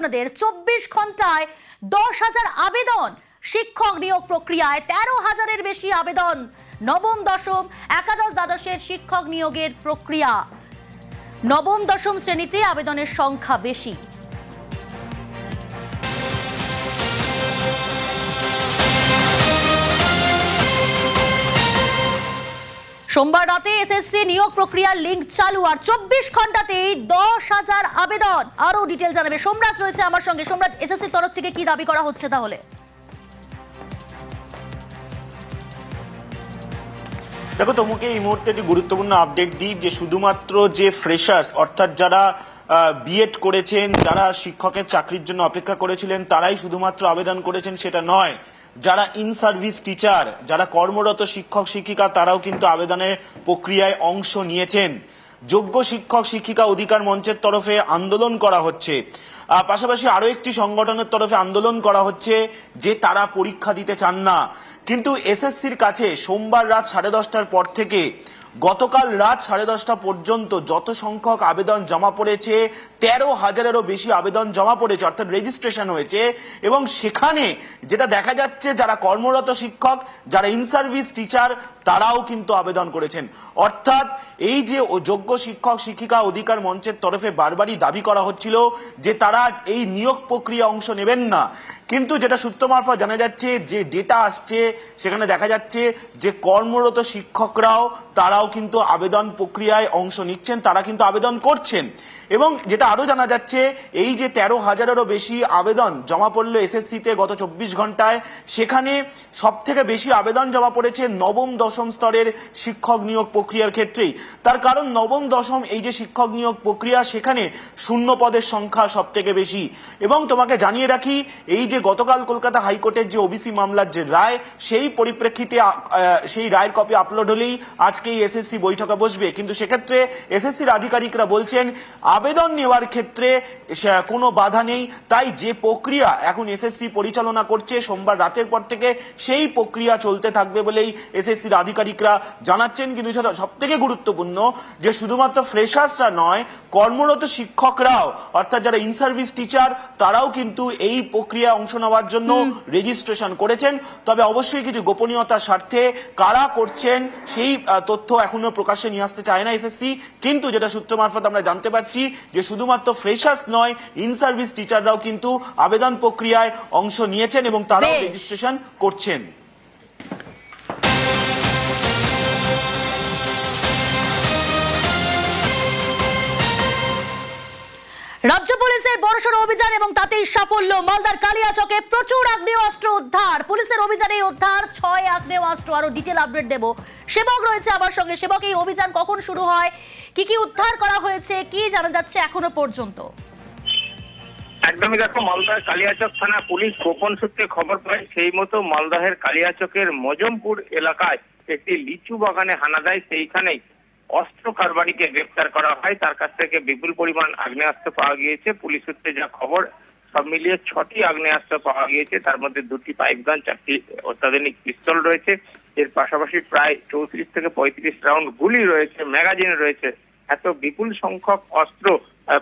আপনাদের চব্বিশ ঘন্টায় দশ হাজার আবেদন। শিক্ষক নিয়োগ প্রক্রিয়ায় তেরো হাজারের বেশি আবেদন। নবম, দশম, একাদশ দ্বাদশের শিক্ষক নিয়োগের প্রক্রিয়া। নবম, দশম শ্রেণীতে আবেদনের সংখ্যা বেশি। সোমবার রাতে এসএসসি নিয়োগ প্রক্রিয়ার লিঙ্ক চালু আর চব্বিশ ঘন্টাতেই দশ হাজার আবেদন। আরও ডিটেল জানাবে সোমরাজ রয়েছে আমার সঙ্গে। সোমরাজ এসএসসি তরফ থেকে কি দাবি করা হচ্ছে তাহলে? দেখো, তোমাকে এই মুহূর্তে একটি গুরুত্বপূর্ণ আপডেট দিই যে শুধুমাত্র যে ফ্রেশার্স অর্থাৎ যারা বিএড করেছেন, যারা শিক্ষকের চাকরির জন্য অপেক্ষা করেছিলেন, তারাই শুধুমাত্র আবেদন করেছেন, সেটা নয়। যারা ইন সার্ভিস টিচার, যারা কর্মরত শিক্ষক, শিক্ষিকা, তারাও কিন্তু আবেদনের প্রক্রিয়ায় অংশ নিয়েছেন। যোগ্য শিক্ষক, শিক্ষিকা অধিকার মঞ্চের তরফে আন্দোলন করা হচ্ছে। পাশাপাশি আরও একটি সংগঠনের তরফে আন্দোলন করা হচ্ছে যে তারা পরীক্ষা দিতে চান না। কিন্তু এসএসসির কাছে সোমবার রাত সাড়ে দশটার পর থেকে গতকাল রাত সাড়ে দশটা পর্যন্ত যত সংখ্যক আবেদন জমা পড়েছে, তেরো হাজারেরও বেশি আবেদন জমা পড়েছে, অর্থাৎ রেজিস্ট্রেশন হয়েছে। এবং সেখানে যেটা দেখা যাচ্ছে, যারা কর্মরত শিক্ষক, যারা ইন সার্ভিস টিচার তারাও কিন্তু আবেদন করেছেন। অর্থাৎ এই যে যোগ্য শিক্ষক, শিক্ষিকা অধিকার মঞ্চের তরফে বারবারই দাবি করা হচ্ছিল যে তারা এই নিয়োগ প্রক্রিয়া অংশ নেবেন না। কিন্তু যেটা সূত্র মারফত জানা যাচ্ছে, যে ডেটা আসছে, সেখানে দেখা যাচ্ছে যে কর্মরত শিক্ষকরাও, তারাও কিন্তু আবেদন প্রক্রিয়ায় অংশ নিচ্ছেন, তারা কিন্তু আবেদন করছেন। এবং যেটা আরও জানা যাচ্ছে, এই যে তেরো হাজারেরও বেশি আবেদন জমা পড়ল এসএসসিতে গত চব্বিশ ঘন্টায়, সেখানে সব থেকে বেশি আবেদন জমা পড়েছে নবম, দশম স্তরের শিক্ষক নিয়োগ প্রক্রিয়ার ক্ষেত্রেই। তার কারণ নবম, দশম এই যে শিক্ষক নিয়োগ প্রক্রিয়া, সেখানে শূন্য পদের সংখ্যা সব থেকে বেশি। এবং তোমাকে জানিয়ে রাখি, এই যে গতকাল কলকাতা হাইকোর্টের যে ওবিসি মামলার যে রায়, সেই পরিপ্রেক্ষিতে সেই রায়ের কপি আপলোড হলেই আজকেই এসএসসি বৈঠকে বসবে। কিন্তু সেক্ষেত্রে এসএসসির আধিকারিকরা বলছেন আবেদন নেওয়ার ক্ষেত্রে কোনো বাধা নেই। তাই যে প্রক্রিয়া এখন এসএসসি পরিচালনা করছে সোমবার রাতের পর থেকে সেই প্রক্রিয়া চলতে থাকবে বলেই এসএসসির আধিকারিকরা জানাচ্ছেন। কিন্তু সব থেকে গুরুত্বপূর্ণ যে শুধুমাত্র ফ্রেশার্সরা নয় কর্মরত শিক্ষকরাও অর্থাৎ যারা ইন সার্ভিস টিচার তারাও কিন্তু এই প্রক্রিয়া অংশ নেওয়ার জন্য রেজিস্ট্রেশন করেছেন। তবে অবশ্যই কিছু গোপনীয়তার স্বার্থে কারা করছেন সেই তথ্য এখনও প্রকাশ্যে নিয়ে আসতে চায় না এসএসসি কিন্তু যেটা সূত্র মারফত আমরা জানতে পারছি যে শুধুমাত্র ফ্রেশার্স নয় ইন সার্ভিস টিচাররাও কিন্তু আবেদন প্রক্রিয়ায় অংশ নিয়েছেন এবং তারাও রেজিস্ট্রেশন করছেন। রাজ্য পুলিশের বড়সড় অভিযান এবং তাতেই সাফল্য। মালদার কালিয়াচকে প্রচুর আগ্নেয়াস্ত্র উদ্ধার। পুলিশের অভিযানে উদ্ধার, ছয় আগ্নেয়াস্ত্র আরও ডিটেল আপডেট দেব। সেবক রয়েছে আমার সঙ্গে। সেবক, এই অভিযান কখন শুরু হয়? কি কি উদ্ধার করা হয়েছে? কি জানা যাচ্ছে এখনও পর্যন্ত? একদমই দেখো, মালদার কালিয়াচক থানা পুলিশ গোপন সূত্রে খবর পায়, সেই মতো মালদাহের কালিয়াচকের মজমপুর এলাকায় একটি লিচু বাগানে হানা দেয়, সেইখানেই অস্ত্র কারবারিকে গ্রেফতার করা হয়। তার কাছ থেকে বিপুল পরিমাণ আগ্নেয়াস্ত্র পাওয়া গিয়েছে। পুলিশ সূত্রে যা খবর সব মিলিয়ে ছটি আগ্নেয়াস্ত্র পাওয়া গিয়েছে। তার মধ্যে দুটি পাইপ গান চারটি অত্যাধুনিক পিস্তল রয়েছে। এর পাশাপাশি প্রায় চৌত্রিশ থেকে পঁয়ত্রিশ রাউন্ড গুলি রয়েছে ম্যাগাজিন রয়েছে। এত বিপুল সংখ্যক অস্ত্র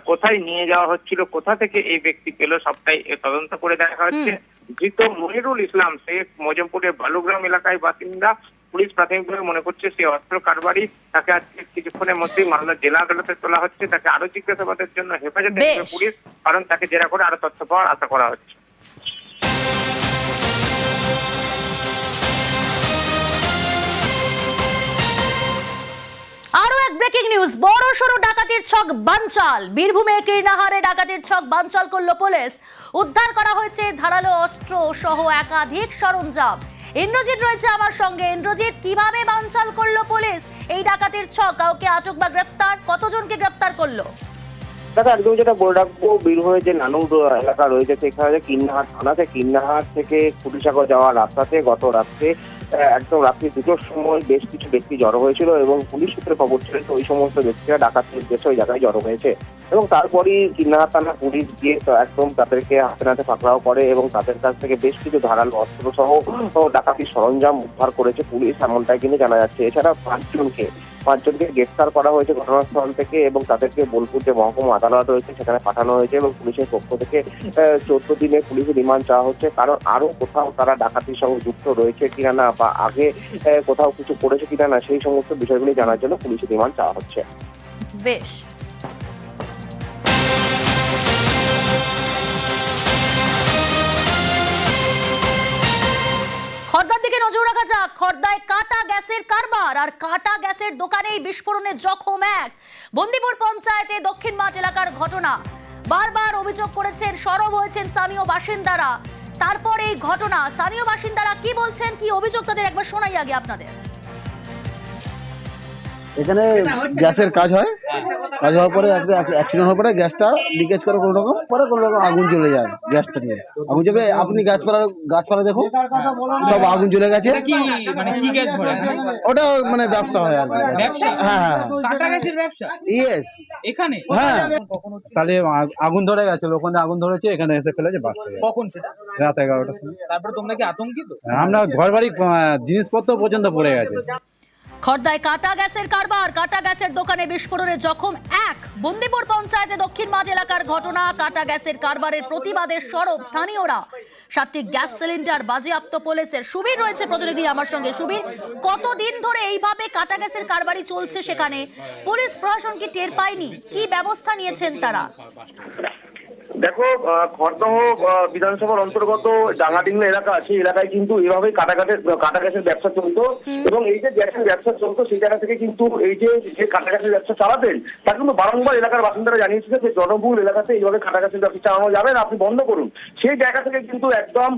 কোথায় নিয়ে যাওয়া হচ্ছিল কোথা থেকে এই ব্যক্তি পেল সবটাই তদন্ত করে দেখা হচ্ছে। ধৃত মনিরুল ইসলাম শেখ মজমপুরের বালুগ্রাম এলাকায় বাসিন্দা। পুলিশ প্রাথমিকভাবে মনে করছে সে অস্ত্র কারবারি তাকে আজকে কিছুক্ষণের মধ্যেই মালদা জেলা আদালতে তোলা হচ্ছে। তাকে আরও জিজ্ঞাসাবাদের জন্য হেফাজতে। পুলিশ কারণ তাকে জেরা করে আরও তথ্য পাওয়ার আশা করা হচ্ছে। আরও এক ব্রেকিং নিউজ বড় সড়ো ডাকাতির ছক বানচাল। বীরভূমের কীর্ণাহারে ডাকাতির ছক বানচাল করল পুলিশ। উদ্ধার করা হয়েছে ধারালো অস্ত্র সহ একাধিক সরঞ্জাম। ইন্দ্রজিৎ রয়েছে আমার সঙ্গে। ইন্দ্রজিৎ, কীভাবে বানচাল করল পুলিশ? এই ডাকাতির ছক কাউকে আটক বা গ্রেফতার? কতজনকে গ্রেফতার করল? দাদা, একদম যেটা বলে রাখব, বীরভূমের যে নানুর এলাকা রয়েছে, সেখানে কিন্নাহাট থানাতে কিন্নাহাট থেকে কুটিসাগর যাওয়ার রাস্তাতে গত রাত্রে একদম রাত্রি দুটোর সময় বেশ কিছু ব্যক্তি জড়ো হয়েছিল এবং পুলিশ সূত্রে খবর ছিল ওই সমস্ত ব্যক্তিরা ডাকাতির উদ্দেশ্যে ওই জায়গায় জড়ো হয়েছে। এবং তারপরই কিন্নাহাট থানা পুলিশ গিয়ে একদম তাদেরকে হাতে নাতে পাকড়াও করে এবং তাদের কাছ থেকে বেশ কিছু ধারালো অস্ত্র সহ ডাকাতির সরঞ্জাম উদ্ধার করেছে পুলিশ, এমনটাই কিন্তু জানা যাচ্ছে। এছাড়া পাঁচজনকে পাঁচজনকে গ্রেফতার করা হয়েছে ঘটনাস্থল থেকে এবং তাদেরকে বোলপুর যে মহকুমা আদালত রয়েছে সেখানে পাঠানো হয়েছে এবং পুলিশের পক্ষ থেকে চোদ্দ দিনে পুলিশের রিমান্ড চাওয়া হচ্ছে। কারণ আরও কোথাও তারা ডাকাতির সঙ্গে যুক্ত রয়েছে কিনা না বা আগে কোথাও কিছু করেছে কিনা না, সেই সমস্ত বিষয়গুলি জানার জন্য পুলিশের রিমান্ড চাওয়া হচ্ছে। বেশ। নজর রাখা যাক। খর্দায় কাটা গ্যাসের কারবার আর কাটা গ্যাসের দোকানেই বিস্ফোরণে জখম এক। বন্দিপুর পঞ্চায়েতে দক্ষিণ মাঠ এলাকার ঘটনা। বারবার অভিযোগ করেছেন, সরব হয়েছেন স্থানীয় বাসিন্দারা। তারপর এই ঘটনা। স্থানীয় বাসিন্দারা কি বলছেন, কি অভিযোগ তাদের? একবার শোনাই আগে আপনাদের। এখানে গ্যাসের কাজ হয়। কাজ হওয়ার পরে একটা অ্যাক্সিডেন্ট হওয়ার পরে গ্যাসটা লিকেজ করে কোনো রকম পরে কোনো রকম আগুন চলে যায় গ্যাসটা নিয়ে। আগুন জ্বলে আপনি গাছপালা গাছপালা দেখুন সব আগুন চলে গেছে। মানে কি গ্যাস ভরে? ওটা মানে ব্যবসা হয় আর কি। হ্যাঁ হ্যাঁ কাটা গ্যাসের ব্যবসা? ইয়েস এখানে? হ্যাঁ। তাহলে আগুন ধরে গেছিল ওখানে আগুন ধরেছে এখানে এসে ফেলেছে বাস কখন সেটা? রাত এগারোটার সময়। তারপরে তোমরা কি আতঙ্কিত? আমরা ঘর বাড়ি জিনিসপত্র পর্যন্ত পড়ে গেছে। খর্দায় কাটা গ্যাসের কারবার, কাটা গ্যাসের দোকানে বিস্ফোরণে জখম এক। বন্দিপুর পঞ্চায়েতে দক্ষিণ মাঝ এলাকার ঘটনা, কাটা গ্যাসের কারবারের প্রতিবাদে সরব স্থানীয়রা। সাতটি গ্যাস সিলিন্ডার, বাজেয়াপ্ত পুলিশের সুবীর রয়েছে প্রতিনিধি আমার সঙ্গে। সুবীর, কতদিন ধরে এইভাবে কাটা গ্যাসের কারবারি চলছে সেখানে? পুলিশ প্রশাসন কি টের পায়নি। কি ব্যবস্থা নিয়েছেন তারা? দেখো আহ, খড়দহ বিধানসভার অন্তর্গত ডাঙ্গাডিংলা এলাকা আছে এলাকায় কিন্তু এভাবেই কাটাঘাটের কাটা গ্যাসের ব্যবসা চলতো। এবং এই যে গ্যাসের ব্যবসা চলতো সেই জায়গা থেকে কিন্তু এই যে যে কাটা গ্যাসের ব্যবসা চালাতেন তা কিন্তু বারংবার এলাকার বাসিন্দারা জানিয়েছিল যে জনবহুল এলাকাতে এইভাবে কাটা গ্যাসের ব্যবসা চালানো যাবে না আপনি বন্ধ করুন। সেই জায়গা থেকে কিন্তু একদম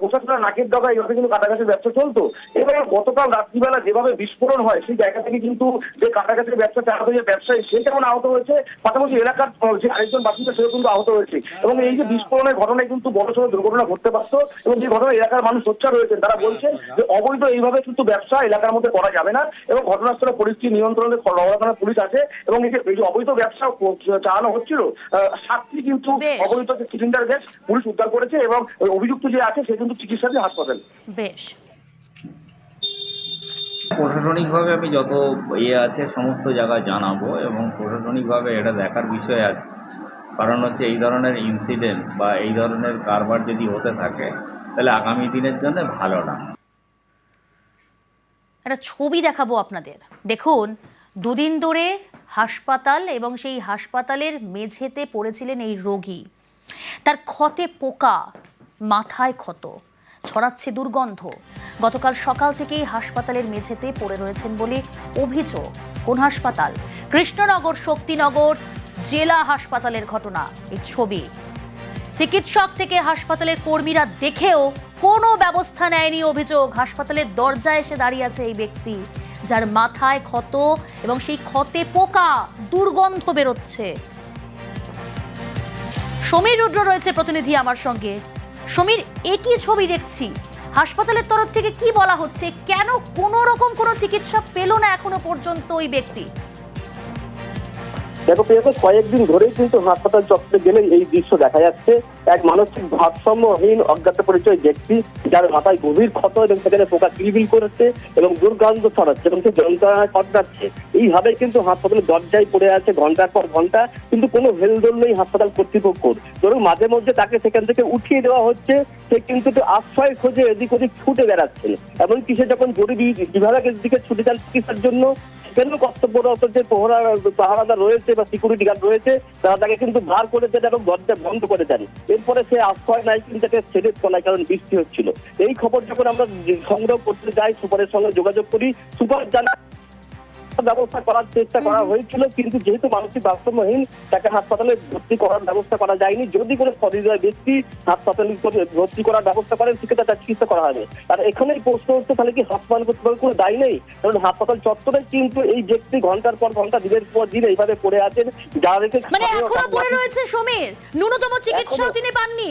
প্রশাসনের নাকের ডগা এইভাবে কিন্তু কাটা গ্যাসের ব্যবসা চলতো। এবার গতকাল রাত্রিবেলা যেভাবে বিস্ফোরণ হয় সেই জায়গা থেকে কিন্তু যে কাটা গ্যাসের ব্যবসা চালাতো যে ব্যবসায়ী সে যেমন আহত হয়েছে? পাশাপাশি এলাকার যে আরেকজন বাসিন্দা সেও কিন্তু আহত হয়েছে। এবং এই যে বিস্ফোরণের ঘটনায় কিন্তু বড় সড়ো দুর্ঘটনা ঘটতে পারত এবং যে ঘটনা এলাকার মানুষ সোচ্চার রয়েছেন তারা বলছেন যে অবৈধ এইভাবে কিন্তু ব্যবসা এলাকার মধ্যে করা যাবে না এবং ঘটনাস্থলে পরিস্থিতি নিয়ন্ত্রণে রওনা পুলিশ আছে এবং এই যে এই যে অবৈধ ব্যবসা চালানো হচ্ছিল সাতটি কিন্তু অবৈধ যে সিলিন্ডার গ্যাস পুলিশ উদ্ধার করেছে এবং অভিযুক্ত যে আছে সে কিন্তু চিকিৎসাধীন হাসপাতাল। বেশ। প্রশাসনিকভাবে আমি যত ইয়ে আছে সমস্ত জায়গায় জানাব এবং প্রশাসনিকভাবে এটা দেখার বিষয় আছে। কারণ হচ্ছে এই ধরনের ইনসিডেন্ট বা এই ধরনের কারবার যদি হতে থাকে, তাহলে আগামী দিনের জন্য ভালো না। একটা ছবি দেখাবো আপনাদের। দেখুন, দুদিন ধরে হাসপাতাল এবং সেই হাসপাতালের মেঝেতে পড়েছিলেন এই রোগী। তার ক্ষতে পোকা, মাথায় ক্ষত, ছড়াচ্ছে দুর্গন্ধ। গতকাল সকাল থেকেই হাসপাতালের মেঝেতে পড়ে রয়েছেন বলে অভিযোগ। কোন হাসপাতাল? কৃষ্ণনগর, শক্তিনগর জেলা হাসপাতালের ঘটনা, এই ছবি। চিকিৎসক থেকে হাসপাতালের কর্মীরা দেখেও কোনো ব্যবস্থা নেয়নি অভিযোগ। হাসপাতালের দরজায় এসে দাঁড়িয়ে আছে এই ব্যক্তি, যার মাথায় ক্ষত এবং সেই ক্ষতে পোকা দুর্গন্ধ বেরোচ্ছে। সমীর রুদ্র রয়েছে প্রতিনিধি আমার সঙ্গে। সমীর, একই ছবি দেখছি। হাসপাতালের তরফ থেকে কি বলা হচ্ছে? কেন কোনো রকম কোনো চিকিৎসক পেল না এখনও পর্যন্ত ওই ব্যক্তি? দেখো প্রিয়ঙ্কা কয়েকদিন ধরেই কিন্তু হাসপাতাল চত্বরে গেলে এই দৃশ্য দেখা যাচ্ছে। এক মানসিক ভারসাম্যহীন, অজ্ঞাত পরিচয় ব্যক্তি যার মাথায় গভীর ক্ষত এবং সেখানে পোকা কিলবিল করেছে এবং দুর্গন্ধ ছড়াচ্ছে এবং সে যন্ত্রণায় কটাচ্ছে এইভাবে কিন্তু হাসপাতালের দরজায় পড়ে আছে ঘণ্টার পর ঘণ্টা, কিন্তু কোনো হেলদোল নেই হাসপাতাল কর্তৃপক্ষ ধরুন, মাঝে মধ্যে তাকে সেখান থেকে উঠিয়ে দেওয়া হচ্ছে, সে কিন্তু একটু আশ্রয় খোঁজে এদিক ওদিক ছুটে বেড়াচ্ছেন। এমনকি সে যখন জরুরি বিভাগের দিকে ছুটে যান চিকিৎসার জন্য? সেখানেও কর্তব্যরত যে প্রহরা পাহারাদার রয়েছে বা সিকিউরিটি গার্ড রয়েছে, তারা তাকে কিন্তু ভার করে দেন এবং দরজা বন্ধ করে দেন। এরপরে সে আশ্রয় নাই কিন্তু তাকে ছেড়ে ফলায় কারণ বৃষ্টি হচ্ছিল। এই খবর যখন আমরা সংগ্রহ করতে যাই, সুপারের সঙ্গে যোগাযোগ করি, সুপার জানা ব্যবস্থা করার চেষ্টা করা হয়েছিল কিন্তু যেহেতু মানসিক ভারসাম্যহীন তাকে হাসপাতালে ভর্তি করার ব্যবস্থা করা যায়নি। যদি কোনো সহৃদয় ব্যক্তি হাসপাতালে ভর্তি করার ব্যবস্থা করেন সেক্ষেত্রে তার চিকিৎসা করা হবে আর এখানেই প্রশ্ন হচ্ছে তাহলে কি হাসপাতাল কর্তৃপক্ষের কোনো দায়ী নেই? কারণ হাসপাতাল চত্বরে কিন্তু এই ব্যক্তি ঘণ্টার পর ঘণ্টা দিনের পর দিন এইভাবে পড়ে আছেন। যারা রেখে মানে এখনও পড়ে রয়েছে সমীর। ন্যূনতম চিকিৎসাও তিনি পাননি।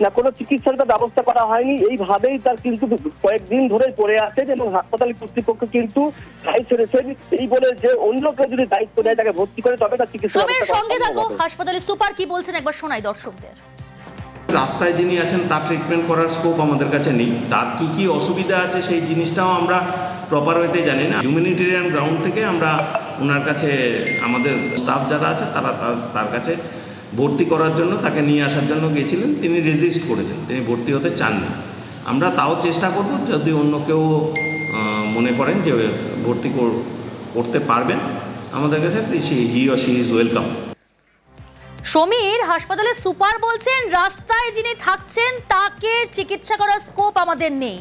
না কোনো চিকিৎসার ব্যবস্থা করা হয়নি। এইভাবেই তার কিন্তু কয়েকদিন ধরে পড়ে আছেন এবং হাসপাতাল কর্তৃপক্ষ কিন্তু দায়ী ছেড়েছেন এই বলে যে অন্য কেউ যদি দায়িত্ব নেয় তাকে ভর্তি করে তবে তার চিকিৎসা সঙ্গে থাকো হবে। হাসপাতালের সুপার কি বলছেন একবার শোনাই দর্শকদের। রাস্তায় যিনি আছেন তার ট্রিটমেন্ট করার স্কোপ আমাদের কাছে নেই। তার কি কি অসুবিধা আছে সেই জিনিসটাও আমরা প্রপার ওয়েতে জানি না। হিউম্যানিটেরিয়ান গ্রাউন্ড থেকে আমরা ওনার কাছে আমাদের স্টাফ যারা আছে তার- তার কাছে ভর্তি করার জন্য, তাকে নিয়ে আসার জন্য গিয়েছিলেন, তিনি রেজিস্ট করেছেন, তিনি ভর্তি হতে চাননি। আমরা তাও চেষ্টা করব যদি অন্য কেউ মনে করেন যে ভর্তি করতে পারবেন, আমাদের কাছে he or she is welcome Samir হাসপাতালের সুপার বলছেন, রাস্তায় যিনি থাকছেন, তাকে চিকিৎসা করার স্কোপ আমাদের নেই।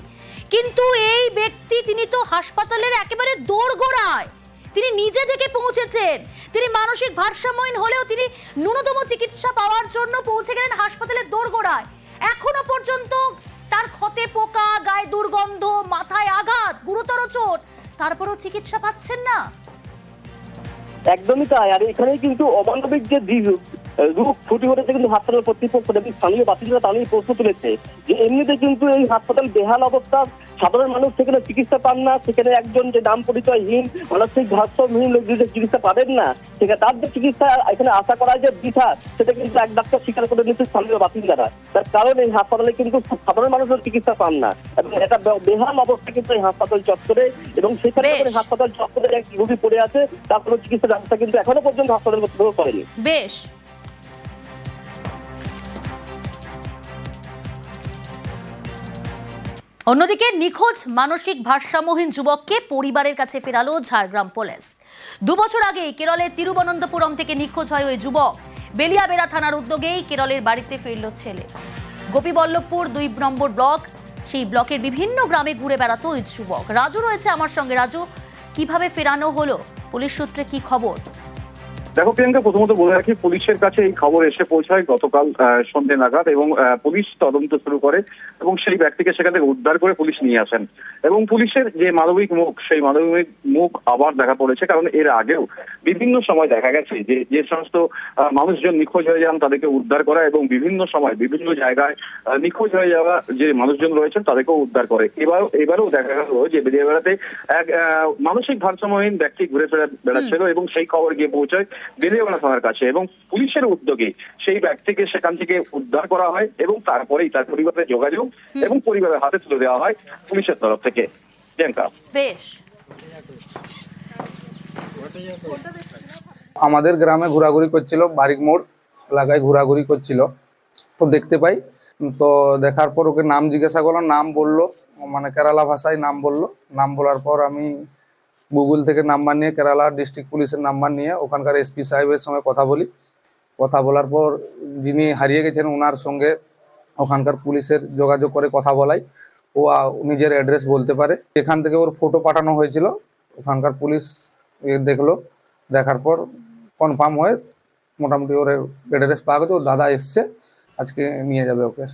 কিন্তু এই ব্যক্তি, তিনি তো হাসপাতালের একেবারে দোরগোড়ায়। তিনি নিজে থেকে পৌঁছেছেন। তিনি মানসিক ভারসাম্যহীন হলেও তিনি ন্যূনতম চিকিৎসা পাওয়ার জন্য পৌঁছে গেলেন হাসপাতালের দোরগোড়ায়। এখনও পর্যন্ত তার ক্ষতে পোকা, গায়ে দুর্গন্ধ, মাথায় আঘাত, গুরুতর চোট, তারপরেও চিকিৎসা পাচ্ছেন না। একদমই তাই। আর এখানে কিন্তু অমানবিক যে রূপ ফুটে উঠেছে কিন্তু হাসপাতাল কর্তৃপক্ষ এবং স্থানীয় বাসিন্দারা তা নিয়ে প্রশ্ন তুলেছে যে এমনিতে কিন্তু এই হাসপাতাল বেহাল অবস্থা সাধারণ মানুষ সেখানে চিকিৎসা পান না সেখানে একজন যে নাম পরিচয়হীন মানসিক ভারসাম্যহীন লোক যদি চিকিৎসা পাবেন না সেখানে তার যে চিকিৎসা এখানে আশা করা যে বৃথা সেটা কিন্তু এক ডাক্তার স্বীকার করে নিচ্ছে স্থানীয় বাসিন্দারা। তার কারণ এই হাসপাতালে কিন্তু সাধারণ মানুষের চিকিৎসা পান না। এবং এটা বেহাল অবস্থা কিন্তু এই হাসপাতাল চত্বরে এবং সেখানে হাসপাতাল চত্বরে এক রোগী পড়ে আছে তার কোনো চিকিৎসা ব্যবস্থা কিন্তু এখনও পর্যন্ত হাসপাতাল কর্তৃপক্ষ করেনি। বেশ। অন্যদিকে নিখোঁজ মানসিক ভারসাম্যহীন যুবককে পরিবারের কাছে ফেরালো ঝাড়গ্রাম পুলিশ। দুবছর আগে কেরলের তিরুবনন্তপুরম থেকে নিখোঁজ হয় ওই যুবক। বেলিয়াবেড়া থানার উদ্যোগেই কেরলের বাড়িতে ফিরল ছেলে। গোপীবল্লভপুর দুই নম্বর ব্লক, সেই ব্লকের বিভিন্ন গ্রামে ঘুরে বেড়াতো ওই যুবক। রাজু রয়েছে আমার সঙ্গে। রাজু, কীভাবে ফেরানো হলো? পুলিশ সূত্রে কি খবর? দেখো প্রিয়াঙ্কা প্রথমত বলে রাখি পুলিশের কাছে এই খবর এসে পৌঁছায় গতকাল আহ, সন্ধ্যে নাগাদ এবং পুলিশ তদন্ত শুরু করে এবং সেই ব্যক্তিকে সেখান থেকে উদ্ধার করে পুলিশ নিয়ে আসেন। এবং পুলিশের যে মানবিক মুখ সেই মানবিক মুখ আবার দেখা পড়েছে কারণ এর আগেও বিভিন্ন সময় দেখা গেছে যে যে সমস্ত আহ, মানুষজন নিখোঁজ হয়ে যান তাদেরকে উদ্ধার করা এবং বিভিন্ন সময় বিভিন্ন জায়গায় নিখোঁজ হয়ে যাওয়া যে মানুষজন রয়েছেন তাদেরকেও উদ্ধার করে। এবারও এবারেও দেখা গেল যে বেরিয়ে বেড়াতে এক আহ, মানসিক ভারসাম্যহীন ব্যক্তি ঘুরে ফেরা বেড়াচ্ছিল এবং সেই খবর গিয়ে পৌঁছায় বেরিয়েবেলা থানার কাছে এবং পুলিশের উদ্যোগে সেই ব্যক্তিকে সেখান থেকে উদ্ধার করা হয় এবং তারপরেই তার পরিবারের যোগাযোগ এবং পরিবারের হাতে তুলে দেওয়া হয় পুলিশের তরফ থেকে। প্রিয়াঙ্কা। বেশ। আমাদের গ্রামে ঘোরাঘুরি করছিল বারিক মোড় এলাকায় ঘোরাঘুরি করছিল। তো দেখতে পাই তো দেখার পর ওকে নাম জিজ্ঞাসা করলাম নাম বলল মানে কেরালা ভাষায় নাম বলল। নাম বলার পর আমি গুগল থেকে নাম্বার নিয়ে কেরালা ডিস্ট্রিক্ট পুলিশের নাম্বার নিয়ে ওখানকার এসপি সাহেবের সঙ্গে কথা বলি। কথা বলার পর যিনি হারিয়ে গেছেন ওনার সঙ্গে ওখানকার পুলিশের যোগাযোগ করে কথা বলাই। ও নিজের অ্যাড্রেস বলতে পারে। এখান থেকে ওর ফটো পাঠানো হয়েছিল। ওখানকার পুলিশ দেখল। দেখার পর কনফার্ম হয়ে মোটামুটি ওর অ্যাড্রেস পাওয়া গেছে। ওর দাদা এসছে। আজকে নিয়ে যাবে ওকে।